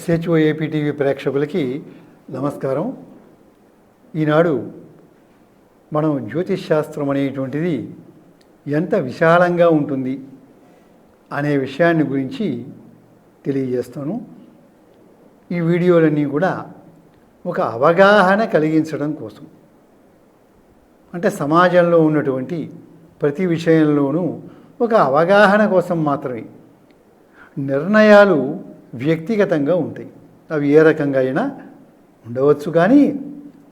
SHO APTV ప్రేక్షకులకి నమస్కారం. ఈనాడు మనం జ్యోతిష్ శాస్త్రం అనేటువంటిది ఎంత విశాలంగా ఉంటుంది అనే విషయాన్ని గురించి తెలియజేస్తాను. ఈ వీడియోలన్నీ కూడా ఒక అవగాహన కలిగించడం కోసం. అంటే సమాజంలో ఉన్నటువంటి ప్రతి విషయంలోనూ ఒక అవగాహన కోసం మాత్రమే. నిర్ణయాలు వ్యక్తిగతంగా ఉంటాయి. అవి ఏ రకంగా అయినా ఉండవచ్చు కానీ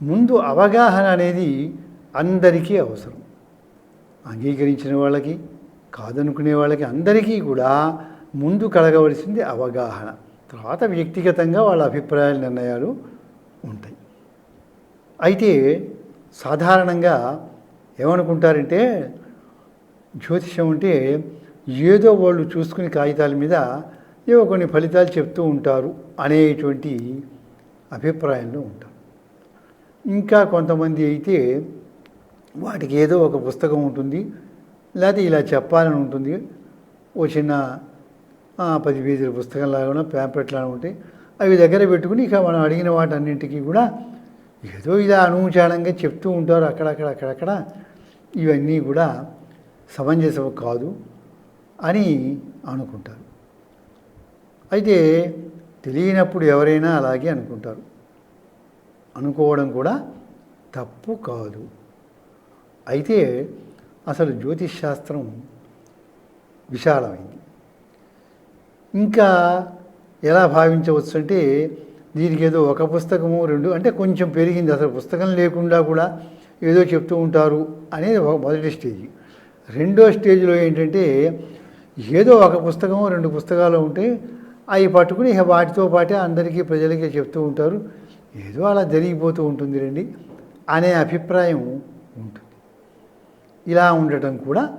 ముందు అవగాహన అనేది అందరికీ అవసరం. అంగీకరించిన వాళ్ళకి కాదనుకునే వాళ్ళకి అందరికీ కూడా ముందు కలగవలసింది అవగాహన. తర్వాత వ్యక్తిగతంగా వాళ్ళ అభిప్రాయాల నిర్ణయాలు ఉంటాయి. అయితే సాధారణంగా ఏమనుకుంటారంటే జ్యోతిషం అంటే ఏదో వాళ్ళు చూసుకుని కాగితాల మీద ఏవో కొన్ని ఫలితాలు చెప్తూ ఉంటారు అనేటువంటి అభిప్రాయంలో ఉంటారు ఇంకా కొంతమంది అయితే వాటికి ఏదో ఒక పుస్తకం ఉంటుంది లేకపోతే ఇలా చెప్పాలని ఉంటుంది. ఓ చిన్న పది పేజీల పుస్తకం లాగా ప్యాంప్లెట్ లాగా ఉంటాయి అవి దగ్గర పెట్టుకుని ఇక మనం అడిగిన వాటన్నింటికి కూడా ఏదో ఇలా అనుచారంగా చెప్తూ ఉంటారు అక్కడక్కడ అక్కడక్కడ. ఇవన్నీ కూడా సమంజసం కాదు అని అనుకుంటారు. అయితే తెలియనప్పుడు ఎవరైనా అలాగే అనుకుంటారు. అనుకోవడం కూడా తప్పు కాదు. అయితే అసలు జ్యోతిష్ శాస్త్రం విశాలమైంది. ఇంకా ఎలా భావించవచ్చు అంటే దీనికి ఏదో ఒక పుస్తకము రెండు అంటే కొంచెం పెరిగింది అసలు పుస్తకం లేకుండా కూడా ఏదో చెప్తూ ఉంటారు అనేది ఒక మొదటి స్టేజ్. రెండో స్టేజ్లో ఏంటంటే ఏదో ఒక పుస్తకము రెండు పుస్తకాలు ఉంటే అవి పట్టుకుని ఇక వాటితో పాటే అందరికీ ప్రజలకి చెప్తూ ఉంటారు. ఏదో అలా జరిగిపోతూ ఉంటుంది రండి అనే అభిప్రాయం ఉంటుంది. ఇలా ఉండటం కూడా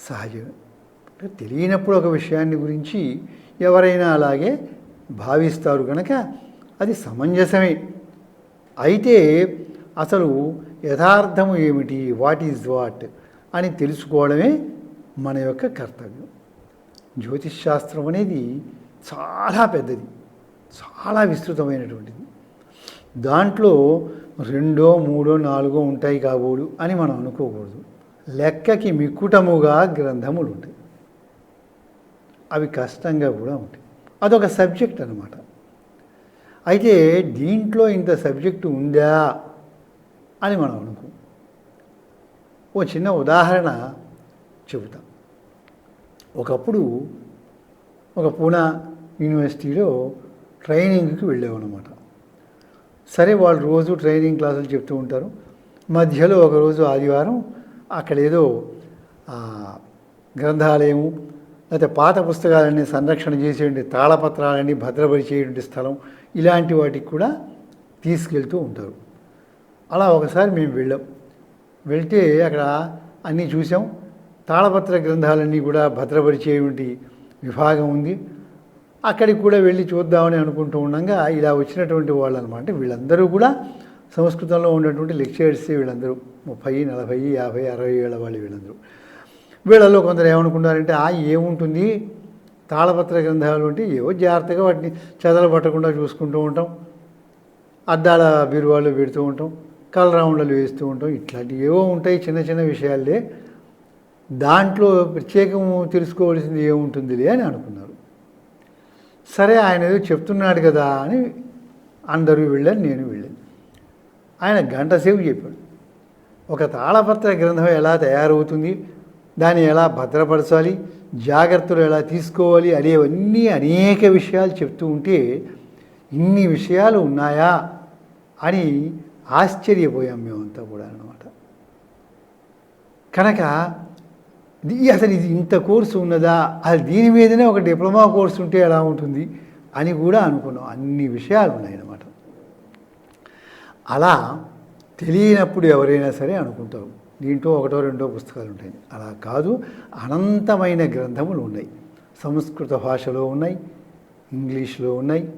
సహజమే. తెలియనప్పుడు ఒక విషయాన్ని గురించి ఎవరైనా అలాగే భావిస్తారు కనుక అది సమంజసమే. అయితే అసలు యథార్థము ఏమిటి? What is what? అని తెలుసుకోవడమే మన యొక్క కర్తవ్యం. జ్యోతిష్ శాస్త్రం అనేది చాలా పెద్దది చాలా విస్తృతమైనటువంటిది. దాంట్లో రెండో మూడో నాలుగో ఉంటాయి కాబోలు అని మనం అనుకోకూడదు. లెక్కకి మిక్కుటముగా గ్రంథములు ఉంటాయి అవి కష్టంగా కూడా ఉంటాయి. అదొక సబ్జెక్ట్ అనమాట అయితే దీంట్లో ఇంత సబ్జెక్టు ఉందా అని మనం అనుకో. ఓ చిన్న ఉదాహరణ చెబుతాం. ఒకప్పుడు ఒక పూనా యూనివర్సిటీలో ట్రైనింగ్కి వెళ్ళామన్నమాట సరే వాళ్ళు రోజు ట్రైనింగ్ క్లాసులు చెప్తూ ఉంటారు. మధ్యలో ఒకరోజు ఆదివారం అక్కడ ఏదో గ్రంథాలయము లేకపోతే పాత పుస్తకాలన్నీ సంరక్షణ చేసేటువంటి తాళపత్రాలన్నీ భద్రపరిచేటువంటి స్థలం ఇలాంటి వాటికి కూడా తీసుకెళ్తూ ఉంటారు. అలా ఒకసారి మేము వెళ్ళాం. వెళ్తే అక్కడ అన్నీ చూసాం. తాళపత్ర గ్రంథాలన్నీ కూడా భద్రపరిచేటువంటి విభాగం ఉంది. అక్కడికి కూడా వెళ్ళి చూద్దామని అనుకుంటూ ఉండగా ఇలా వచ్చినటువంటి వాళ్ళు అనమాట వీళ్ళందరూ కూడా సంస్కృతంలో ఉన్నటువంటి లెక్చరర్స్ వీళ్ళందరూ. ముప్పై నలభై యాభై అరవై ఏళ్ళ వాళ్ళు వీళ్ళందరూ. వీళ్ళలో కొందరు ఏమనుకున్నారంటే ఆ ఏముంటుంది? తాళపత్ర గ్రంథాలు అంటే ఏవో జాగ్రత్తగా వాటిని చెదలు పట్టకుండా చూసుకుంటూ ఉంటాం. అద్దాల బీరువాళ్ళు పెడుతూ ఉంటాం. కలరౌండ్లు వేస్తూ ఉంటాం. ఇట్లాంటివి ఏవో ఉంటాయి చిన్న చిన్న విషయాలే. దాంట్లో ప్రత్యేకం తెలుసుకోవాల్సింది ఏముంటుందిలే అని అనుకున్నారు. సరే ఆయన ఏదో చెప్తున్నాడు కదా అని అందరూ వెళ్ళారు నేను వెళ్ళాను ఆయన గంటసేపు చెప్పాడు. ఒక తాళపత్ర గ్రంథం ఎలా తయారవుతుంది దాన్ని ఎలా భద్రపరచాలి జాగ్రత్తలు ఎలా తీసుకోవాలి అనేవన్నీ అనేక విషయాలు చెప్తూ ఉంటే ఇన్ని విషయాలు ఉన్నాయా అని ఆశ్చర్యపోయాం మేమంతా కూడా అన్నమాట. కనుక అసలు ఇది ఇంత కోర్సు ఉన్నదా? అది దీని మీదనే ఒక డిప్లొమా కోర్సు ఉంటే ఎలా ఉంటుంది? అని కూడా అనుకున్నాం. అన్ని విషయాలు ఉన్నాయన్నమాట అలా తెలియనప్పుడు ఎవరైనా సరే అనుకుంటారు. దీంట్లో ఒకటో రెండో పుస్తకాలు ఉంటాయి. అలా కాదు అనంతమైన గ్రంథములు ఉన్నాయి. సంస్కృత భాషలో ఉన్నాయి ఇంగ్లీష్లో ఉన్నాయి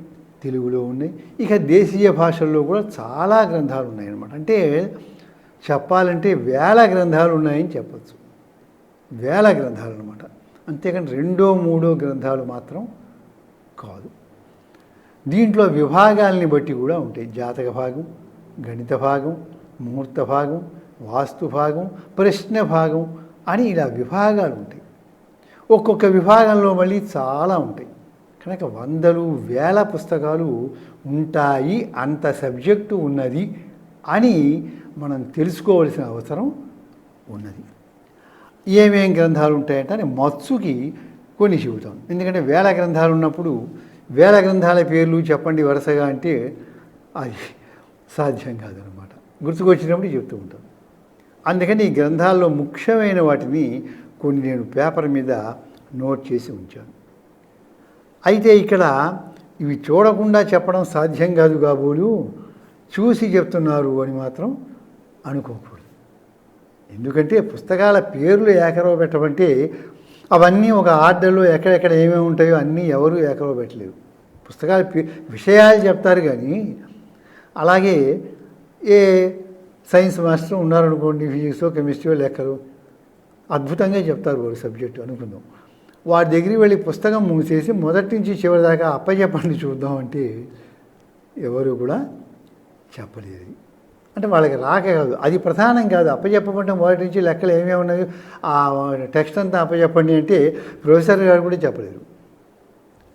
తెలుగులో ఉన్నాయి. ఇక దేశీయ భాషల్లో కూడా చాలా గ్రంథాలు ఉన్నాయన్నమాట అంటే చెప్పాలంటే వేల గ్రంథాలు ఉన్నాయని చెప్పచ్చు. వేల గ్రంథాలు అనమాట అంతేకాని రెండో మూడో గ్రంథాలు మాత్రం కాదు. దీంట్లో విభాగాల్ని బట్టి కూడా ఉంటాయి. జాతక భాగం గణిత భాగం ముహూర్త భాగం వాస్తు భాగం ప్రశ్న భాగం అని ఇలా విభాగాలు ఉంటాయి. ఒక్కొక్క విభాగంలో మళ్ళీ చాలా ఉంటాయి. కనుక వందలు వేల పుస్తకాలు ఉంటాయి. అంత సబ్జెక్టు ఉన్నది అని మనం తెలుసుకోవలసిన అవసరం ఉన్నది. ఏమేం గ్రంథాలు ఉంటాయంటే అని మత్సుకి కొన్ని చెబుతాం. ఎందుకంటే వేల గ్రంథాలు ఉన్నప్పుడు వేల గ్రంథాల పేర్లు చెప్పండి వరుసగా అంటే అది సాధ్యం కాదనమాట. గుర్తుకొచ్చినప్పుడు చెప్తూ ఉంటాం. అందుకని ఈ గ్రంథాల్లో ముఖ్యమైన వాటిని కొన్ని నేను పేపర్ మీద నోట్ చేసి ఉంచాను. అయితే ఇక్కడ ఇవి చూడకుండా చెప్పడం సాధ్యం కాదు కాబోలు చూసి చెప్తున్నారు అని మాత్రం అనుకోకూడదు. ఎందుకంటే పుస్తకాల పేర్లు ఏకరవ పెట్టమంటే అవన్నీ ఒక ఆర్డర్లో ఎక్కడెక్కడ ఏమేమి ఉంటాయో అన్నీ ఎవరు ఏకరవ పెట్టలేరు పుస్తకాల విషయాలు చెప్తారు కానీ అలాగే ఏ సైన్స్ మాస్టర్ ఉన్నారనుకోండి ఫిజిక్స్ కెమిస్ట్రీ లెక్కలు అద్భుతంగా చెప్తారు వాడు సబ్జెక్టు అనుకుందాం. వాడి దగ్గరికి వెళ్ళి పుస్తకం మూసేసి మొదటి నుంచి చివరి దాకా అప్పచెప్పండి చూద్దాం అంటే ఎవరు కూడా చెప్పలేదు. అంటే వాళ్ళకి రాక కాదు. అది ప్రధానం కాదు. అప్పచెప్పమంటే మొదటి నుంచి లెక్కలు ఏమేమి ఉన్నాయి ఆ టెక్స్ట్ అంతా అప్పచెప్పండి అంటే ప్రొఫెసర్ గారు కూడా చెప్పలేరు.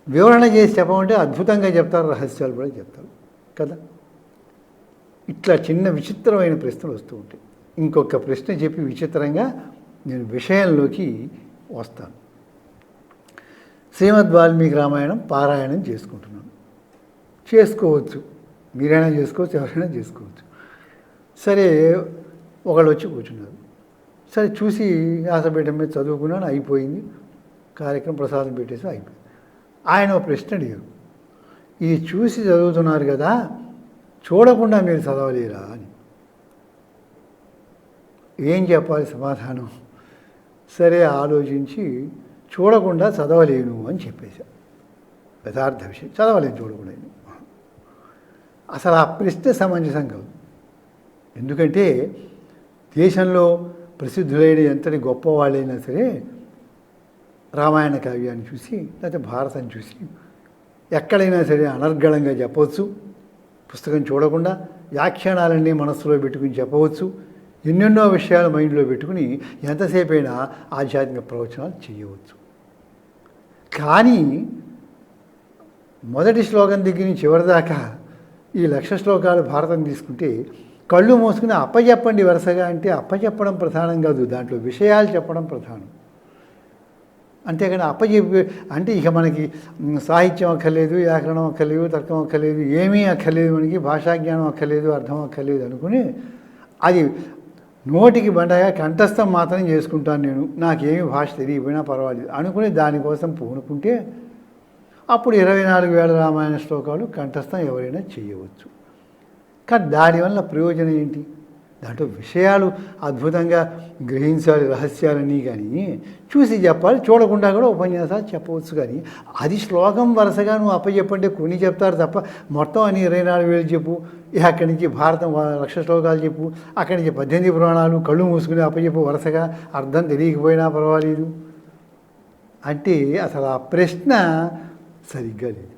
వివరణ చేసి చెప్పమంటే అద్భుతంగా చెప్తారు రహస్యాలు కూడా చెప్తారు. కదా? ఇట్లా చిన్న విచిత్రమైన ప్రశ్నలు వస్తూ ఉంటాయి. ఇంకొక ప్రశ్న చెప్పి విచిత్రంగా నేను విషయంలోకి వస్తాను. శ్రీమద్ వాల్మీకి రామాయణం పారాయణం చేసుకుంటున్నాను. చేసుకోవచ్చు. మీరైనా చేసుకోవచ్చు ఎవరైనా చేసుకోవచ్చు. సరే ఒకళ్ళు వచ్చి కూర్చున్నారు. సరే చూసి ఆశపీఠం మీద చదువుకున్నాను అయిపోయింది. కార్యక్రమం ప్రసాదం పెట్టేసి అయిపోయింది. ఆయన ఒక ప్రశ్న అడిగారు. ఇది చూసి చదువుతున్నారు కదా చూడకుండా మీరు చదవలేరా అని. ఏం చెప్పాలి సమాధానం? సరే ఆలోచించి చూడకుండా చదవలేను అని చెప్పేశా. యథార్థ విషయం చదవలేను చూడకుండా అసలు ఆ ప్రశ్న సమంజసం కాదు ఎందుకంటే దేశంలో ప్రసిద్ధులైన ఎంతటి గొప్పవాళ్ళైనా సరే రామాయణ కావ్యాన్ని చూసి లేకపోతే భారతం చూసి ఎక్కడైనా సరే అనర్గళంగా చెప్పవచ్చు. పుస్తకం చూడకుండా వ్యాఖ్యానాలన్నీ మనస్సులో పెట్టుకుని చెప్పవచ్చు. ఎన్నెన్నో విషయాలు మైండ్లో పెట్టుకుని ఎంతసేపు అయినా ఆధ్యాత్మిక ప్రవచనాలు చేయవచ్చు. కానీ మొదటి శ్లోకం దగ్గర నుంచి చివరిదాకా ఈ లక్ష శ్లోకాలు భారతం తీసుకుంటే కళ్ళు మూసుకుని అప్పచెప్పండి వరుసగా అంటే అప్పచెప్పడం ప్రధానం కాదు దాంట్లో విషయాలు చెప్పడం ప్రధానం. అంతేగాని అప్పచెప్పి అంటే ఇక మనకి సాహిత్యం అక్కర్లేదు వ్యాకరణం అక్కర్లేదు తర్కం అక్కర్లేదు ఏమీ అక్కర్లేదు మనకి భాషా జ్ఞానం అక్కర్లేదు అర్థం అక్కర్లేదు అనుకుని అది నోటికి బండగా కంఠస్థం మాత్రం చేసుకుంటాను నేను. నాకేమి భాష తెలియకపోయినా పర్వాలేదు అనుకుని దానికోసం పూనుకుంటే అప్పుడు ఇరవై నాలుగు వేల రామాయణ శ్లోకాలు కంఠస్థం ఎవరైనా చేయవచ్చు. కానీ దానివల్ల ప్రయోజనం ఏంటి? దాంట్లో విషయాలు అద్భుతంగా గ్రహించాలి రహస్యాలని కానీ చూసి చెప్పాలి చూడకుండా కూడా ఉపన్యాసాలు చెప్పవచ్చు కానీ అది శ్లోకం వరుసగా నువ్వు అప్పచెప్పంటే కొన్ని చెప్తారు తప్ప మొత్తం అని ఇరవై నాలుగు వేలు చెప్పు. ఇక అక్కడి నుంచి భారతం లక్ష శ్లోకాలు చెప్పు. అక్కడి నుంచి పద్దెనిమిది పురాణాలు కళ్ళు మూసుకుని అప్పచెప్పు వరుసగా. అర్థం తెలియకపోయినా పర్వాలేదు. అంటే అసలు ఆ ప్రశ్న సరిగ్గా లేదు.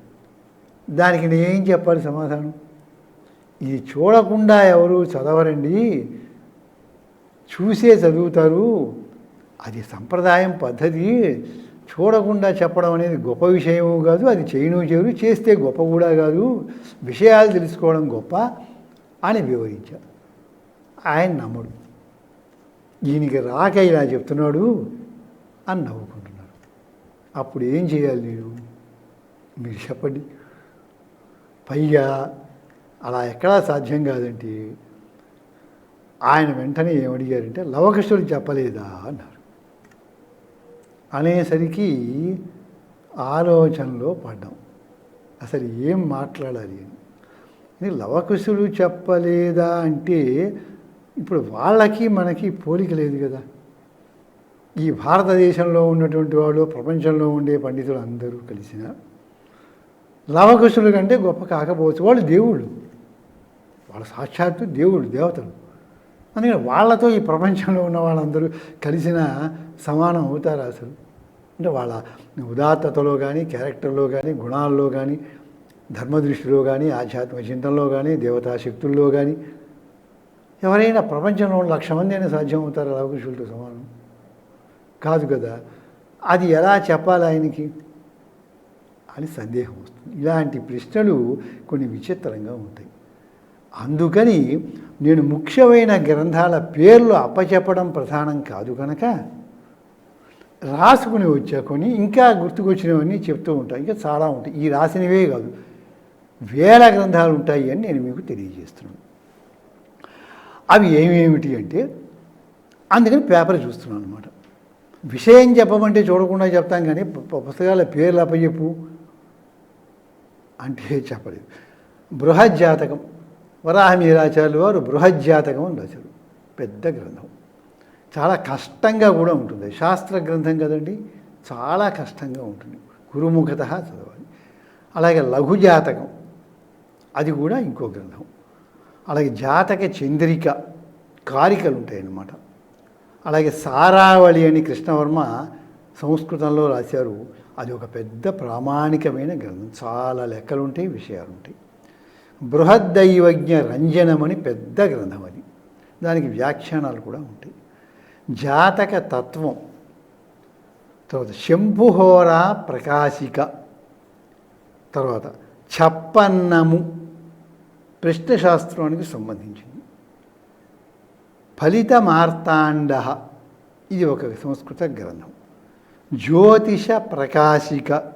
దానికి నేనేం చెప్పాలి సమాధానం? ఇది చూడకుండా ఎవరు చదవరండి. చూసే చదువుతారు. అది సంప్రదాయం పద్ధతి. చూడకుండా చెప్పడం అనేది గొప్ప విషయము కాదు. అది చేయను చేయరు. చేస్తే గొప్ప కూడా కాదు. విషయాలు తెలుసుకోవడం గొప్ప అని వివరించారు. ఆయన నమ్మడు. ఈయనకి రాక ఇలా చెప్తున్నాడు అని నవ్వుకుంటున్నారు. అప్పుడు ఏం చేయాలి మీరు? మీరు చెప్పండి. పైగా అలా ఎక్కడా సాధ్యం కాదంటే ఆయన వెంటనే ఏమడిగారంటే లవకృష్ణుడు చెప్పలేదా అన్నారు. అనేసరికి ఆలోచనలో పడ్డాం. అసలు ఏం మాట్లాడాలి అని. లవకుశుడు చెప్పలేదా అంటే ఇప్పుడు వాళ్ళకి మనకి పోలిక లేదు కదా. ఈ భారతదేశంలో ఉన్నటువంటి వాళ్ళు ప్రపంచంలో ఉండే పండితులు అందరూ కలిసిన లవకుశుడు కంటే గొప్ప కాకపోవచ్చు. వాళ్ళు దేవుళ్ళు. వాళ్ళ సాక్షాత్తు దేవుడు దేవతలు. అందుకని వాళ్ళతో ఈ ప్రపంచంలో ఉన్న వాళ్ళందరూ కలిసిన సమానం అవుతారు అసలు. అంటే వాళ్ళ ఉదాత్తతలో కానీ క్యారెక్టర్లో కానీ గుణాల్లో కానీ ధర్మదృష్టిలో కానీ ఆధ్యాత్మిక చింతనలో కానీ దేవతా శక్తుల్లో కానీ ఎవరైనా ప్రపంచంలో లక్ష మంది అయినా సాధ్యం అవుతారు లవకుశులతో సమానం. కాదు కదా అది ఎలా చెప్పాలి ఆయనకి? అని సందేహం వస్తుంది. ఇలాంటి ప్రశ్నలు కొన్ని విచిత్రంగా ఉంటాయి. అందుకని నేను ముఖ్యమైన గ్రంథాల పేర్లు అప్పచెప్పడం ప్రధానం కాదు కనుక రాసుకుని వచ్చా కొన్ని ఇంకా గుర్తుకొచ్చినవన్నీ చెప్తూ ఉంటాయి ఇంకా చాలా ఉంటాయి. ఈ రాసినవే కాదు. వేల గ్రంథాలు ఉంటాయి అని నేను మీకు తెలియజేస్తున్నాను. అవి ఏమేమిటి అంటే అందుకని పేపర్ చూస్తున్నాను అనమాట విషయం చెప్పమంటే చూడకుండా చెప్తాం కానీ పుస్తకాల పేర్లు అప్పచెప్పు అంటే చెప్పలేదు. బృహజ్జాతకం. వరాహమీరాచార్యులు వారు బృహజ్జాతకం అని రాశారు. పెద్ద గ్రంథం. చాలా కష్టంగా కూడా ఉంటుంది. శాస్త్ర గ్రంథం కదండి చాలా కష్టంగా ఉంటుంది. గురుముఖత చదవాలి. అలాగే లఘుజాతకం అది కూడా ఇంకో గ్రంథం. అలాగే జాతక చంద్రిక కారికలు ఉంటాయన్నమాట. అలాగే సారావళి అని కృష్ణవర్మ సంస్కృతంలో రాశారు. అది ఒక పెద్ద ప్రామాణికమైన గ్రంథం. చాలా లెక్కలు ఉంటాయి విషయాలు ఉంటాయి బృహద్దైవజ్ఞ రంజనమని పెద్ద గ్రంథం అది. దానికి వ్యాఖ్యానాలు కూడా ఉంటాయి. జాతక తత్వం తర్వాత శంభుహోరా ప్రకాశిక తర్వాత చప్పన్నము ప్రశ్నశాస్త్రానికి సంబంధించింది. ఫలిత మార్తాండ ఇది ఒక సంస్కృత గ్రంథం. జ్యోతిష ప్రకాశిక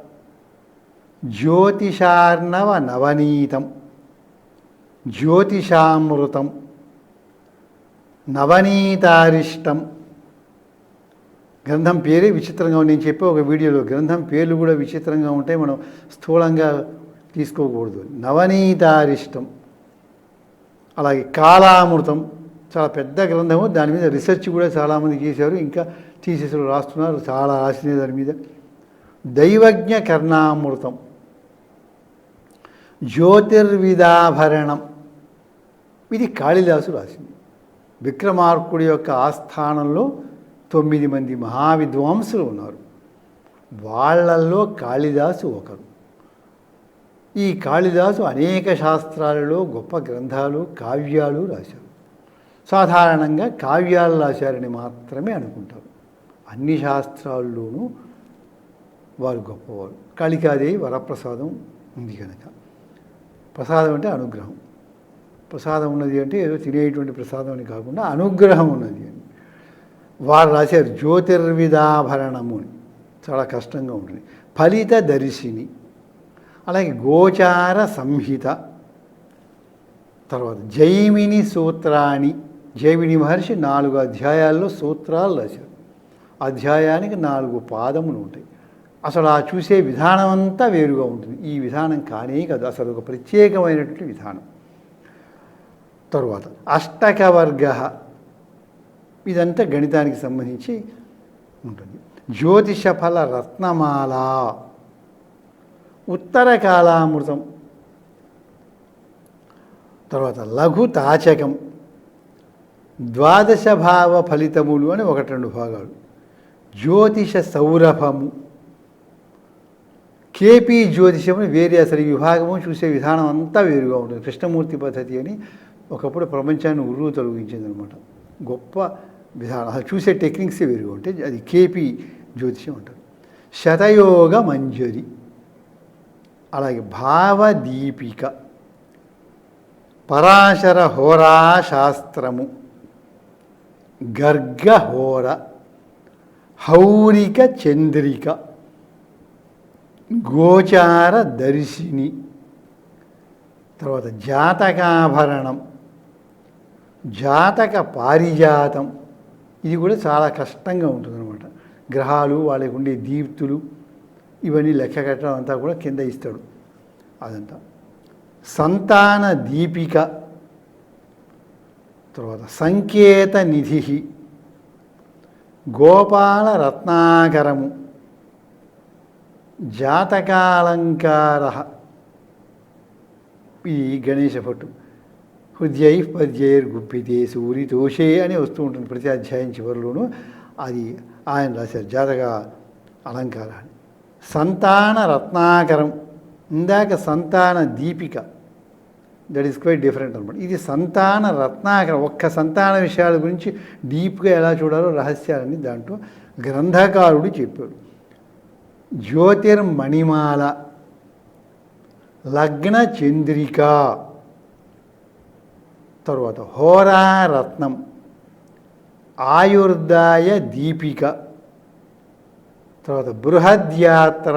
జ్యోతిషార్ణవ నవనీతం. జ్యోతిషామృతం నవనీతారిష్టం. గ్రంథం పేరే విచిత్రంగా ఉంది. నేను చెప్పే ఒక వీడియోలో గ్రంథం పేర్లు కూడా విచిత్రంగా ఉంటాయి. మనం స్థూలంగా తీసుకోకూడదు. నవనీతారిష్టం అలాగే కాలామృతం చాలా పెద్ద గ్రంథము. దాని మీద రీసెర్చ్ కూడా చాలామంది చేశారు. ఇంకా థీసిస్లు రాస్తున్నారు. చాలా రాసిన దాని మీద. దైవజ్ఞ కర్ణామృతం జ్యోతిర్విదాభరణం ఇది కాళిదాసు రాసింది. విక్రమార్కుడి యొక్క ఆస్థానంలో తొమ్మిది మంది మహావిద్వాంసులు ఉన్నారు. వాళ్ళల్లో కాళిదాసు ఒకరు. ఈ కాళిదాసు అనేక శాస్త్రాలలో గొప్ప గ్రంథాలు కావ్యాలు రాశారు. సాధారణంగా కావ్యాలు రాశారని మాత్రమే అనుకుంటారు. అన్ని శాస్త్రాల్లోనూ వారు గొప్పవారు. కాళికాదేవి వరప్రసాదం ఉంది కనుక. ప్రసాదం అంటే అనుగ్రహం. ప్రసాదం ఉన్నది అంటే ఏదో తినేటువంటి ప్రసాదం అని కాకుండా అనుగ్రహం ఉన్నది అని. వారు రాశారు జ్యోతిర్విదాభరణము అని. చాలా కష్టంగా ఉంటుంది. ఫలిత దర్శిని. అలాగే గోచార సంహిత. తర్వాత జైమిని సూత్రాన్ని జైమిని మహర్షి నాలుగు అధ్యాయాల్లో సూత్రాలు రాశారు. అధ్యాయానికి నాలుగు పాదములు ఉంటాయి. అసలు ఆ చూసే విధానం అంతా వేరుగా ఉంటుంది. ఈ విధానం కానే కాదు. అసలు ఒక ప్రత్యేకమైనటువంటి విధానం. తరువాత. అష్టకవర్గ ఇదంతా గణితానికి సంబంధించి ఉంటుంది. జ్యోతిష ఫల రత్నమాల ఉత్తర కాలామృతం తర్వాత లఘు తాచకం ద్వాదశ భావ ఫలితములు అని ఒకటి రెండు భాగాలు. జ్యోతిష సౌరభము కేపీ జ్యోతిషం వేరే అసలు ఈ విభాగము చూసే విధానం అంతా వేరుగా ఉంటుంది. కృష్ణమూర్తి పద్ధతి అని ఒకప్పుడు ప్రపంచాన్ని ఉర్రూ తొలగించింది అనమాట గొప్ప విధానం. అసలు చూసే టెక్నిక్స్ వేరుగా ఉంటాయి అది కేపీ జ్యోతిషం అంటారు. శతయోగ మంజరి. అలాగే భావదీపిక. పరాశర హోరా శాస్త్రము. గర్గహోర హౌరిక చంద్రిక. గోచార దర్శిని. తర్వాత జాతకాభరణం. జాతక పారిజాతం. ఇది కూడా చాలా కష్టంగా ఉంటుందన్నమాట. గ్రహాలు వాళ్ళకి ఉండే దీప్తులు ఇవన్నీ లెక్క కట్టడం అంతా కూడా కింద ఇస్తాడు అదంతా. సంతాన దీపిక తర్వాత సంకేత నిధి గోపాల రత్నాకరము జాతకాలంకార ఈ గణేశ భట్టు హృదయై పద్యైర్ గుప్పితే సూరి తోషే అని వస్తూ ఉంటుంది ప్రతి అధ్యాయం చివరిలోనూ. అది ఆయన రాశారు. జాతక అలంకారాన్ని. సంతాన రత్నాకరం. ఇందాక సంతాన దీపిక. దట్ ఈస్ క్వైట్ డిఫరెంట్ అనమాట ఇది సంతాన రత్నాకరం. ఒక్క సంతాన విషయాల గురించి డీప్గా ఎలా చూడాలో రహస్యాలని దాంట్లో గ్రంథకారుడు చెప్పాడు. జ్యోతిర్మణిమాల. లగ్న చంద్రిక. తర్వాత హోరారత్నం ఆయుర్దాయ దీపిక తర్వాత బృహద్యాత్ర.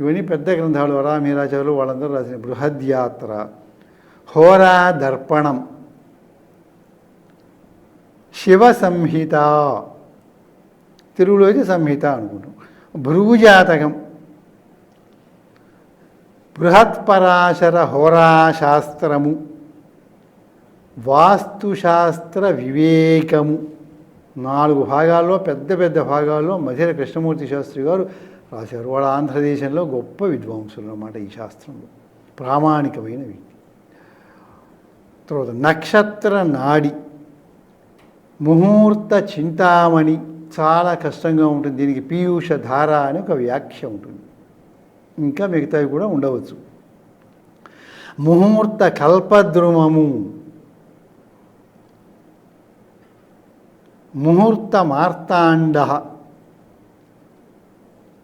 ఇవన్నీ పెద్ద గ్రంథాలు వరామీరాచారులు వాళ్ళందరూ రాసిన బృహద్యాత్ర. హోరా దర్పణం శివ సంహిత తెలుగులో అయితే సంహిత అనుకుంటాం. భృగుజాతకం. బృహత్పరాశర హోరాశాస్త్రము. వాస్తుశాస్త్ర వివేకము. నాలుగు భాగాల్లో పెద్ద పెద్ద భాగాల్లో మధిర కృష్ణమూర్తి శాస్త్రి గారు రాశారు. వాళ్ళ ఆంధ్రదేశంలో గొప్ప విద్వాంసులు అన్నమాట ఈ శాస్త్రంలో. ప్రామాణికమైన వ్యక్తి. తర్వాత నక్షత్ర నాడి. ముహూర్త చింతామణి చాలా కష్టంగా ఉంటుంది. దీనికి పీయూష ధార అని ఒక వ్యాఖ్య ఉంటుంది. ఇంకా మిగతావి కూడా ఉండవచ్చు. ముహూర్త కల్పద్రుమము. ముహూర్త మార్తాండ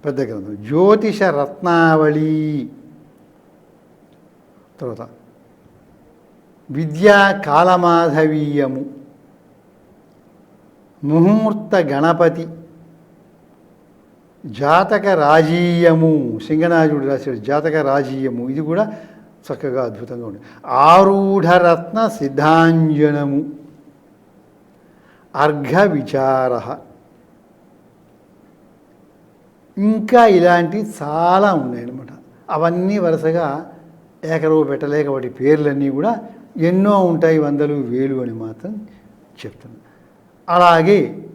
పెద్ద గ్రంథం. జ్యోతిష రత్నావళి తర్వాత విద్యా కాలమాధవీయము ముహూర్త గణపతి జాతక రాజీయము సింగనాజుడు రాశాడు జాతక రాజీయము ఇది కూడా చక్కగా అద్భుతంగా ఉంది. ఆరూఢరత్న సిద్ధాంజనము. అర్ఘ విచార ఇంకా ఇలాంటివి చాలా ఉన్నాయన్నమాట. అవన్నీ వరుసగా ఏకరవు పెట్టలేక వాటి పేర్లన్నీ కూడా ఎన్నో ఉంటాయి వందలు వేలు అని మాత్రం చెప్తున్నాను అలాగే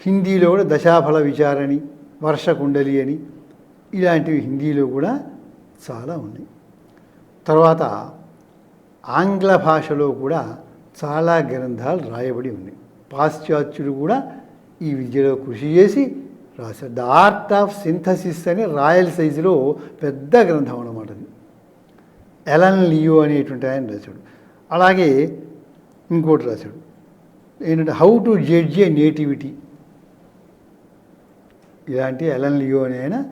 హిందీలో కూడా దశాఫల విచారణి వర్షకుండలి అని ఇలాంటివి హిందీలో కూడా చాలా ఉన్నాయి. తర్వాత ఆంగ్ల భాషలో కూడా చాలా గ్రంథాలు రాయబడి ఉన్నాయి. పాశ్చాత్యులు కూడా ఈ విద్యలో కృషి చేసి రాశారు ద ఆర్ట్ ఆఫ్ సింథసిస్ అనే రాయల్ సైజులో పెద్ద గ్రంథం అన్నమాట అది. ఎలన్ లియో అనేటువంటి ఆయన రాశాడు. అలాగే ఇంకోటి రాశాడు. ఏంటంటే how to judge a nativity ఇలాంటి ఎలన్ లియో అని ఆయన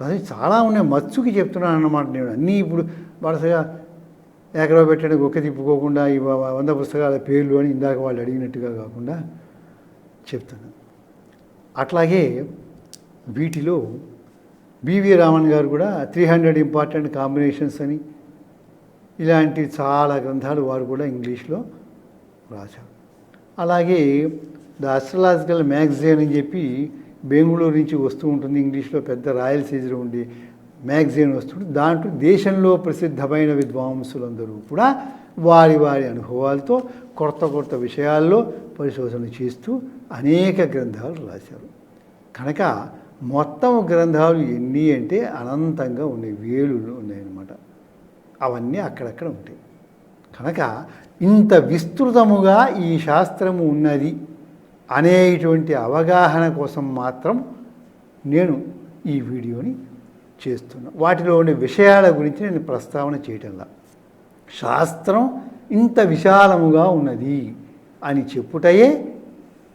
రాసి చాలా ఉన్నాయి. మత్సుకి చెప్తున్నాను అన్నమాట నేను. అన్నీ ఇప్పుడు వరుసగా ఎకరో పెట్టడానికి ఒక్క తిప్పుకోకుండా ఈ వంద పుస్తకాల పేర్లు అని ఇందాక వాళ్ళు అడిగినట్టుగా కాకుండా చెప్తాను. అట్లాగే వీటిలో బివి రామన్ గారు కూడా త్రీ హండ్రెడ్ ఇంపార్టెంట్ కాంబినేషన్స్ అని ఇలాంటి చాలా గ్రంథాలు వారు కూడా ఇంగ్లీష్లో రాశారు. అలాగే ద అస్ట్రలాజికల్ మ్యాగజైన్ అని చెప్పి బెంగళూరు నుంచి వస్తూ ఉంటుంది ఇంగ్లీష్లో పెద్ద రాయల్ సీజర్ ఉండి మ్యాగజైన్ వస్తుంది దాంట్లో దేశంలో ప్రసిద్ధమైన విద్వాంసులందరూ కూడా వారి వారి అనుభవాలతో కొత్త కొత్త విషయాల్లో పరిశోధన చేస్తూ అనేక గ్రంథాలు రాశారు. కనుక మొత్తం గ్రంథాలు ఎన్ని అంటే అనంతంగా ఉన్నాయి వేలు ఉన్నాయన్నమాట. అవన్నీ అక్కడక్కడ ఉంటాయి. కనుక ఇంత విస్తృతముగా ఈ శాస్త్రము ఉన్నది అనేటువంటి అవగాహన కోసం మాత్రం నేను ఈ వీడియోని చేస్తున్నా. వాటిలో ఉండే విషయాల గురించి నేను ప్రస్తావన చేయటంలా. శాస్త్రం ఇంత విశాలముగా ఉన్నది అని చెప్పుటయే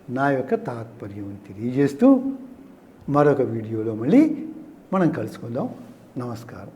నా యొక్క తాత్పర్యం తెలియజేస్తూ మరొక వీడియోలో మళ్ళీ మనం కలుసుకుందాం. నమస్కారం.